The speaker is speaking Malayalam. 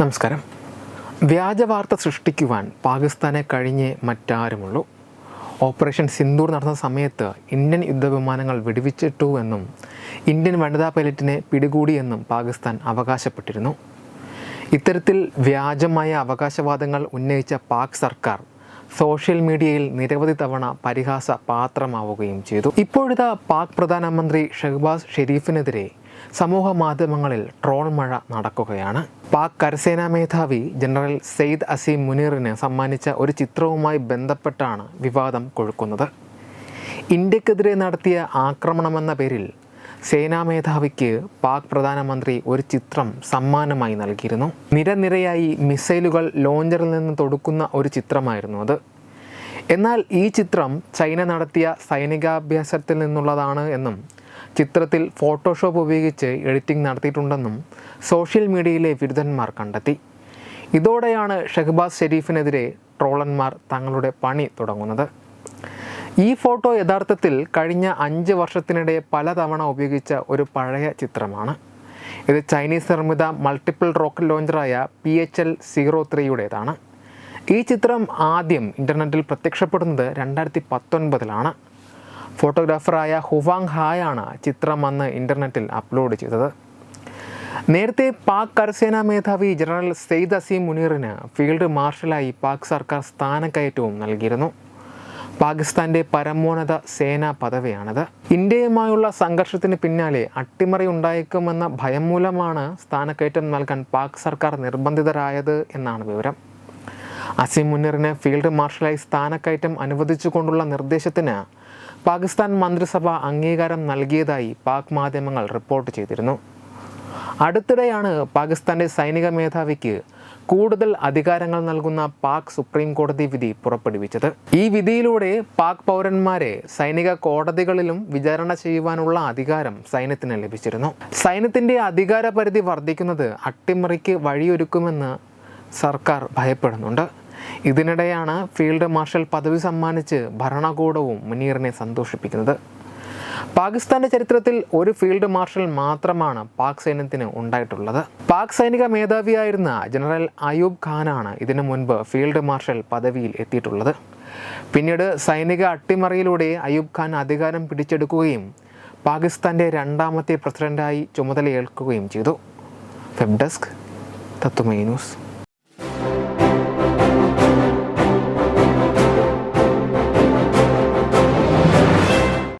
നമസ്കാരം. വ്യാജവാർത്ത സൃഷ്ടിക്കുവാൻ പാകിസ്ഥാനെ കഴിഞ്ഞ് മറ്റാരുമുള്ളൂ. ഓപ്പറേഷൻ സിന്ദൂർ നടന്ന സമയത്ത് ഇന്ത്യൻ യുദ്ധവിമാനങ്ങൾ വെടിവെച്ചിട്ടു എന്നും ഇന്ത്യൻ വനിതാ പൈലറ്റിനെ പിടികൂടിയെന്നും പാകിസ്ഥാൻ അവകാശപ്പെട്ടിരുന്നു. ഇത്തരത്തിൽ വ്യാജമായ അവകാശവാദങ്ങൾ ഉന്നയിച്ച പാക് സർക്കാർ സോഷ്യൽ മീഡിയയിൽ നിരവധി തവണ പരിഹാസ പാത്രമാവുകയും ചെയ്തു. ഇപ്പോഴത്തെ പാക് പ്രധാനമന്ത്രി ഷെഹ്ബാസ് ഷെരീഫിനെതിരെ സമൂഹ മാധ്യമങ്ങളിൽ ട്രോൾ മഴ നടക്കുകയാണ്. പാക് കരസേനാ മേധാവി ജനറൽ സെയ്ദ് അസീം മുനീറിന് സമ്മാനിച്ച ഒരു ചിത്രവുമായി ബന്ധപ്പെട്ടാണ് വിവാദം കൊഴുക്കുന്നത്. ഇന്ത്യക്കെതിരെ നടത്തിയ ആക്രമണമെന്ന പേരിൽ സേനാ മേധാവിക്ക് പാക് പ്രധാനമന്ത്രി ഒരു ചിത്രം സമ്മാനമായി നൽകിയിരുന്നു. നിരനിരയായി മിസൈലുകൾ ലോഞ്ചറിൽ നിന്ന് തൊടുക്കുന്ന ഒരു ചിത്രമായിരുന്നു അത്. എന്നാൽ ഈ ചിത്രം ചൈന നടത്തിയ സൈനികാഭ്യാസത്തിൽ നിന്നുള്ളതാണ് എന്നും ചിത്രത്തിൽ ഫോട്ടോഷോപ്പ് ഉപയോഗിച്ച് എഡിറ്റിംഗ് നടത്തിയിട്ടുണ്ടെന്നും സോഷ്യൽ മീഡിയയിലെ വിരുദ്ധന്മാർ കണ്ടെത്തി. ഇതോടെയാണ് ഷഹബാസ് ഷെരീഫിനെതിരെ ട്രോളന്മാർ തങ്ങളുടെ പണി തുടങ്ങുന്നത്. ഈ ഫോട്ടോ യഥാർത്ഥത്തിൽ കഴിഞ്ഞ അഞ്ച് വർഷത്തിനിടെ പലതവണ ഉപയോഗിച്ച ഒരു പഴയ ചിത്രമാണ്. ഇത് ചൈനീസ് നിർമ്മിത മൾട്ടിപ്പിൾ റോക്കറ്റ് ലോഞ്ചറായ പി എച്ച് എൽ സീറോ ത്രീയുടേതാണ്. ഈ ചിത്രം ആദ്യം ഇന്റർനെറ്റിൽ പ്രത്യക്ഷപ്പെടുന്നത് രണ്ടായിരത്തി പത്തൊൻപതിലാണ്. ഫോട്ടോഗ്രാഫറായ ഹുവാങ് ഹായാണ് ചിത്രം അന്ന് ഇന്റർനെറ്റിൽ അപ്ലോഡ് ചെയ്തത്. നേരത്തെ പാക് കരസേനാ മേധാവി ജനറൽ സെയ്ദ് അസീം മുനീറിന് ഫീൽഡ് മാർഷലായി പാക് സർക്കാർ സ്ഥാനക്കയറ്റവും നൽകിയിരുന്നു. പാകിസ്ഥാന്റെ പരമോന്നത സേനാ പദവിയാണത്. ഇന്ത്യയുമായുള്ള സംഘർഷത്തിന് പിന്നാലെ അട്ടിമറി ഉണ്ടായേക്കുമെന്ന ഭയം മൂലമാണ് സ്ഥാനക്കയറ്റം നൽകാൻ പാക് സർക്കാർ നിർബന്ധിതരായത് എന്നാണ് വിവരം. അസീം മുനീറിന് ഫീൽഡ് മാർഷലായി സ്ഥാനക്കയറ്റം അനുവദിച്ചുകൊണ്ടുള്ള നിർദ്ദേശത്തിന് പാകിസ്ഥാൻ മന്ത്രിസഭ അംഗീകാരം നൽകിയതായി പാക് മാധ്യമങ്ങൾ റിപ്പോർട്ട് ചെയ്തിരുന്നു. അടുത്തിടെയാണ് പാകിസ്ഥാന്റെ സൈനിക മേധാവിക്ക് കൂടുതൽ അധികാരങ്ങൾ നൽകുന്ന പാക് സുപ്രീം കോടതി വിധി പുറപ്പെടുവിച്ചത്. ഈ വിധിയിലൂടെ പാക് പൗരന്മാരെ സൈനിക കോടതികളിലും വിചാരണ ചെയ്യുവാനുള്ള അധികാരം സൈന്യത്തിന് ലഭിച്ചിരുന്നു. സൈന്യത്തിന്റെ അധികാര പരിധി വർദ്ധിക്കുന്നത് അട്ടിമറിക്ക് വഴിയൊരുക്കുമെന്ന് സർക്കാർ ഭയപ്പെടുന്നുണ്ട്. ഇതിനിടെയാണ് ഫീൽഡ് മാർഷൽ പദവി സമ്മാനിച്ച് ഭരണകൂടവും മുനീറിനെ സന്തോഷിപ്പിക്കുന്നത്. പാകിസ്ഥാന്റെ ചരിത്രത്തിൽ ഒരു ഫീൽഡ് മാർഷൽ മാത്രമാണ് പാക് സൈന്യത്തിന് ഉണ്ടായിട്ടുള്ളത്. പാക് സൈനിക മേധാവിയായിരുന്ന ജനറൽ അയൂബ് ഖാനാണ് ഇതിനു മുൻപ് ഫീൽഡ് മാർഷൽ പദവിയിൽ എത്തിയിട്ടുള്ളത്. പിന്നീട് സൈനിക അട്ടിമറിയിലൂടെ അയൂബ് ഖാൻ അധികാരം പിടിച്ചെടുക്കുകയും പാകിസ്ഥാന്റെ രണ്ടാമത്തെ പ്രസിഡന്റായി ചുമതലയേൽക്കുകയും ചെയ്തു. വെബ് ഡെസ്ക് തത്തുമൈ ന്യൂസ്.